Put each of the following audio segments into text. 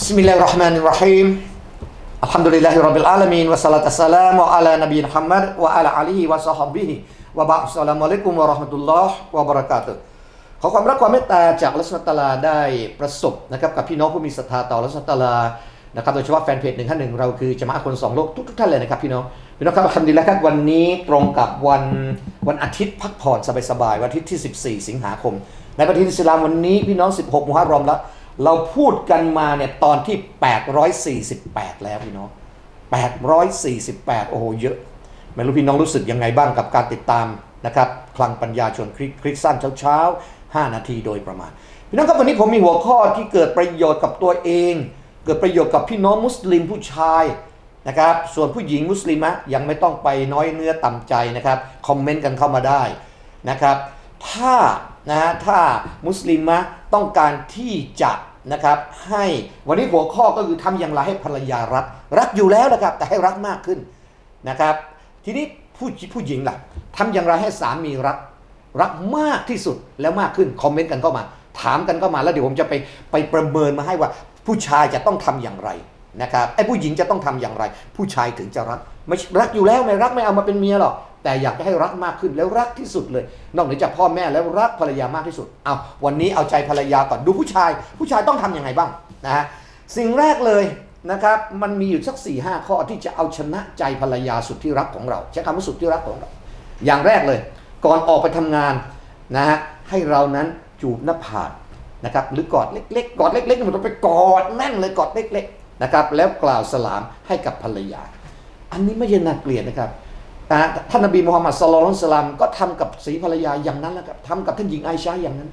بسم الله الرحمن الرحيم الحمد لله رب العالمين والصلاة والسلام على نبي محمد وعلى آله وصحبه وبعد السلام عليكم ورحمة الله وبركاته ขอความรักความเมตตาจากลัสตาลาได้ประสบนะครับกับพี่น้องผู้มีศรัทธาต่อลัสตาลานะครับโดยเฉพาะแฟนเพจหนึ่งท่านหนึ่งเราคือจะมาคนสองโลกทุกๆท่านเลยนะครับพี่น้องพี่น้องครับทำดีแล้วครับวันนี้ตรงกับวันวันอาทิตย์พักผ่อนสบายๆวันอาทิตย์ที่ 14 สิงหาคม ในประเทศอิสลามวันนี้พี่น้อง 16 มุฮัรรอมแล้ว เราพูดกันมาเนี่ยตอนที่ 848 แล้วพี่น้อง 848 โอ้โหเยอะ ไม่รู้พี่น้องรู้สึกยังไงบ้างกับการติดตามนะครับคลังปัญญาชวนคลิกคลิกสั้นเช้าๆ 5 นาทีโดยประมาณ พี่น้องครับวันนี้ผมมีหัวข้อที่เกิดประโยชน์กับตัวเอง เกิดประโยชน์กับพี่น้องมุสลิมผู้ชายนะครับส่วนผู้หญิงมุสลิมะยังไม่ต้องไปน้อยเนื้อต่ำใจนะครับคอมเมนต์กันเข้ามาได้นะครับถ้านะถ้ามุสลิมะต้องการที่จะ นะครับ ให้วันนี้หัวข้อก็คือทำอย่างไรให้ภรรยารัก รักอยู่แล้วนะครับ แต่ให้รักมากขึ้นนะครับ ทีนี้ผู้ผู้หญิงล่ะทำอย่างไรให้สามีรัก รักมากที่สุดแล้วมากขึ้นคอมเมนต์กันเข้ามา ถามกันเข้ามาแล้วเดี๋ยวผมจะไปไปประเมินมาให้ว่าผู้ชายจะต้องทำอย่างไร นะครับไอ้ผู้หญิงจะต้องทำอย่างไร ผู้ชายถึงจะรักไม่รักอยู่แล้วไม่รักไม่เอามาเป็นเมียหรอกแต่อยากจะให้รักมากขึ้นแล้วรักที่สุดเลย นอกเหนือจากพ่อแม่แล้วรักภรรยามากที่สุดเอาวันนี้เอาใจภรรยาก่อนดูผู้ชาย ผู้ชายต้องทำยังไงบ้างนะฮะสิ่งแรกเลยนะครับมันมีอยู่สัก4ี่ห้าข้อที่จะเอาชนะใจภรรยาสุดที่รักของเรา ใช้คำว่าสุดที่รักของเรา อย่างแรกเลย ก่อนออกไปทำงานนะฮะให้เรานั้นจูบหน้าผากนะครับหรือกอดเล็กๆกอดเล็กๆมันต้องไปกอดแน่นเลยกอดเล็กๆ นะครับ แล้วกล่าวสลามให้กับภรรยา อันนี้ไม่ใช่น่าเกลียดนะครับท่านนบีมุฮัมมัดสลลัลสลามก็ทำกับสีภรรยาอย่างนั้นแหละครับทำกับท่านหญิงไอชาอย่างนั้น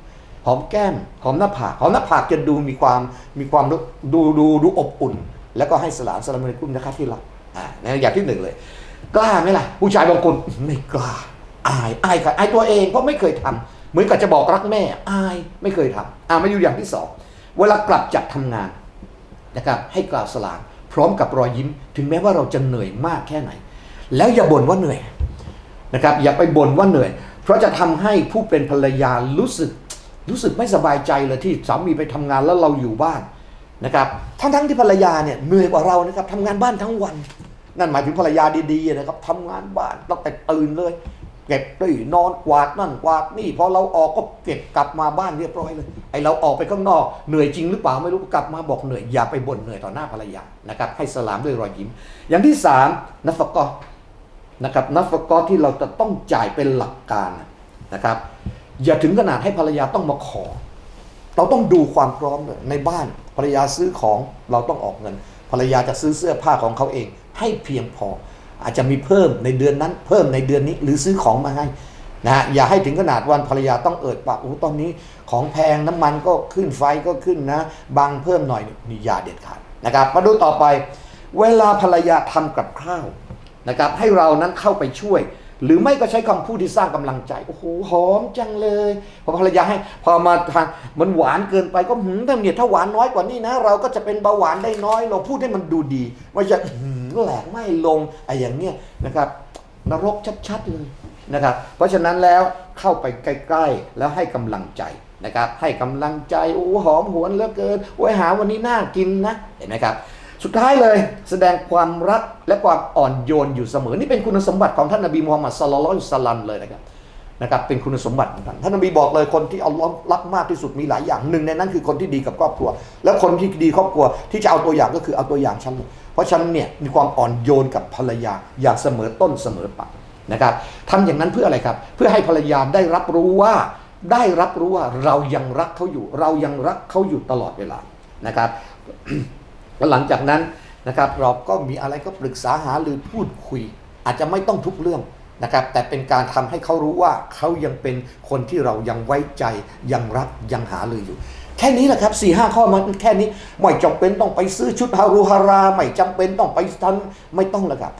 หอมแก้ม หอมหน้าผาก หอมหน้าผากจะดูมีความมีความดูดูดูอบอุ่น แล้วก็ให้สลามสลามอะลัยกุมนะครับที่รักอ่านอย่างที่หนึ่งเลย กล้าไหมล่ะ ผู้ชายบางคนไม่กล้า อาย อายค่ะอายตัวเองเพราะไม่เคยทำเหมือนกับจะบอกรักแม่ อายไม่เคยทำอ่ามาอยู่อย่างที่สองเวลากลับจากทำงาน นะครับให้กล่าวสลามพร้อมกับรอยยิ้ม ถึงแม้ว่าเราจะเหนื่อยมากแค่ไหน แล้วอย่าบ่นว่าเหนื่อยนะครับอย่าไปบ่นว่าเหนื่อย เพราะจะทำให้ผู้เป็นภรรยารู้สึกรู้สึกไม่สบายใจเลยที่สามีไปทำงานแล้วเราอยู่บ้านนะครับทั้งทั้งๆที่ภรรยาเนี่ยเหนื่อยกว่าเรานะครับทำงานบ้านทั้งวัน นั่นหมายถึงภรรยาดีๆนะครับทำงานบ้านตั้งแต่ตื่นเลย เก็บตีนอนกวาดนั่นกวาดนี่พอเราออกก็เก็บกลับมาบ้านเรียบร้อยเลยไอเราออกไปข้างนอกเหนื่อยจริงหรือเปล่าไม่รู้กลับมาบอกเหนื่อยอย่าไปบ่นเหนื่อยต่อหน้าภรรยานะครับให้สลามด้วยรอยยิ้ม อย่างที่สามนัฟกอนะครับนัฟกอที่เราจะต้องจ่ายเป็นหลักการนะครับ อย่าถึงขนาดให้ภรรยาต้องมาขอ เราต้องดูความพร้อมเลยในบ้านภรรยาซื้อของเราต้องออกเงิน ภรรยาจะซื้อเสื้อผ้าของเขาเอง ให้เพียงพอ อาจจะมีเพิ่มในเดือนนั้น เพิ่มในเดือนนี้หรือซื้อของมาให้นะฮะอย่าให้ถึงขนาดวันภรรยาต้องเอิดปากโอ้ตอนนี้ของแพงน้ำมันก็ขึ้นไฟก็ขึ้นนะบางเพิ่มหน่อยนี่อย่าเด็ดขาดนะครับมาดูต่อไป เวลาภรรยาทำกับข้าวนะครับให้เรานั้นเข้าไปช่วย หรือไม่ก็ใช้คำพูดที่สร้างกำลังใจโอ้โหหอมจังเลย พอภรรยาให้พอมาทานมันหวานเกินไปก็หืมถ้าเนี่ยถ้าหวานน้อยกว่านี้นะ เราก็จะเป็นเบาหวานได้น้อย เราพูดให้มันดูดีว่าจะหืม แหลกไม่ลงไอ้อย่างเนี้ยนะครับนรกชัดๆเลยนะครับ เพราะฉะนั้นแล้วเข้าไปใกล้ๆ แล้วให้กำลังใจนะครับ ให้กำลังใจโอ้หอมหวนเหลือเกินโอ้ยหาวันนี้น่ากินนะเห็นไหมครับ สุดท้ายเลยแสดงความรักและความอ่อนโยนอยู่เสมอ นี่เป็นคุณสมบัติของท่านนบีมูฮัมมัดสลลัลลอฮุสลัมเลยนะครับ นะครับเป็นคุณสมบัติของท่านท่านนบีบอกเลยคนที่เอัลลอฮ์รักมากที่สุดมีหลายอย่างหนึ่งในนั้นคือคนที่ดีกับครอบครัว แล้วคนที่ดีครอบครัวที่จะเอาตัวอย่างก็คือเอาตัวอย่างฉันเพราะฉันเนี่ยมีความอ่อนโยนกับภรรยาอย่างเสมอต้นเสมอปลายนะครับทำอย่างนั้นเพื่ออะไรครับ เพื่อให้ภรรยาได้รับรู้ว่าได้รับรู้ว่าเรายังรักเขาอยู่ เรายังรักเขาอยู่ตลอดเวลานะครับแล้วหลังจากนั้นนะครับเราก็มีอะไรก็ปรึกษาหาหรือพูดคุย อาจจะไม่ต้องทุกเรื่อง นะครับแต่เป็นการทำให้เขารู้ว่าเขายังเป็นคนที่เรายังไว้ใจยังรักยังหาเลยอยู่ แค่นี้แหละครับสี่ห้าข้อมันแค่นี้ไม่จำเป็นต้องไปซื้อชุดฮารุฮาราไม่จำเป็นต้องไปทันไม่ต้องแล้วครับ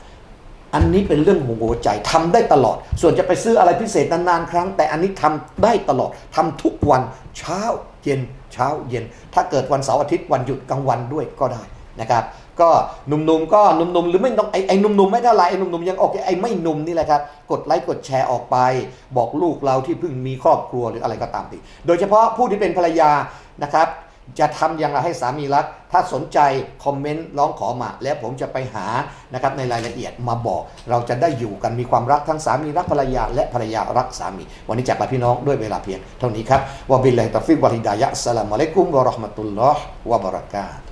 อันนี้เป็นเรื่องของหัวใจทำได้ตลอด ส่วนจะไปซื้ออะไรพิเศษนานๆครั้ง แต่อันนี้ทำได้ตลอดทำทุกวันเช้าเย็นเช้าเย็น ถ้าเกิดวันเสาร์อาทิตย์วันหยุดกลางวันด้วยก็ได้ นะครับก็หนุ่มๆก็หนุ่มๆหรือไม่ต้องไอ้ไอ้หนุ่มๆไม่เท่าไรไอ้หนุ่มๆยังโอเคไอ้ไม่หนุ่มนี่แหละครับกดไลค์กดแชร์ออกไป บอกลูกเราที่เพิ่งมีครอบครัวหรืออะไรก็ตามทีโดยเฉพาะผู้ที่เป็นภรรยานะครับจะทำอย่างไรให้สามีรัก ถ้าสนใจคอมเมนต์ร้องขอมา แล้วผมจะไปหานะครับในรายละเอียดมาบอก เราจะได้อยู่กันมีความรักทั้งสามีรักภรรยา และภรรยารักสามี วันนี้จากลาพี่น้องด้วยเวลาเพียงเท่านี้ครับวะบิลลาฮิตอฟิกวะฮิดายะสลามุอะลัยกุมวะราะห์มะตุลลอฮ์วะบะเราะกาตุ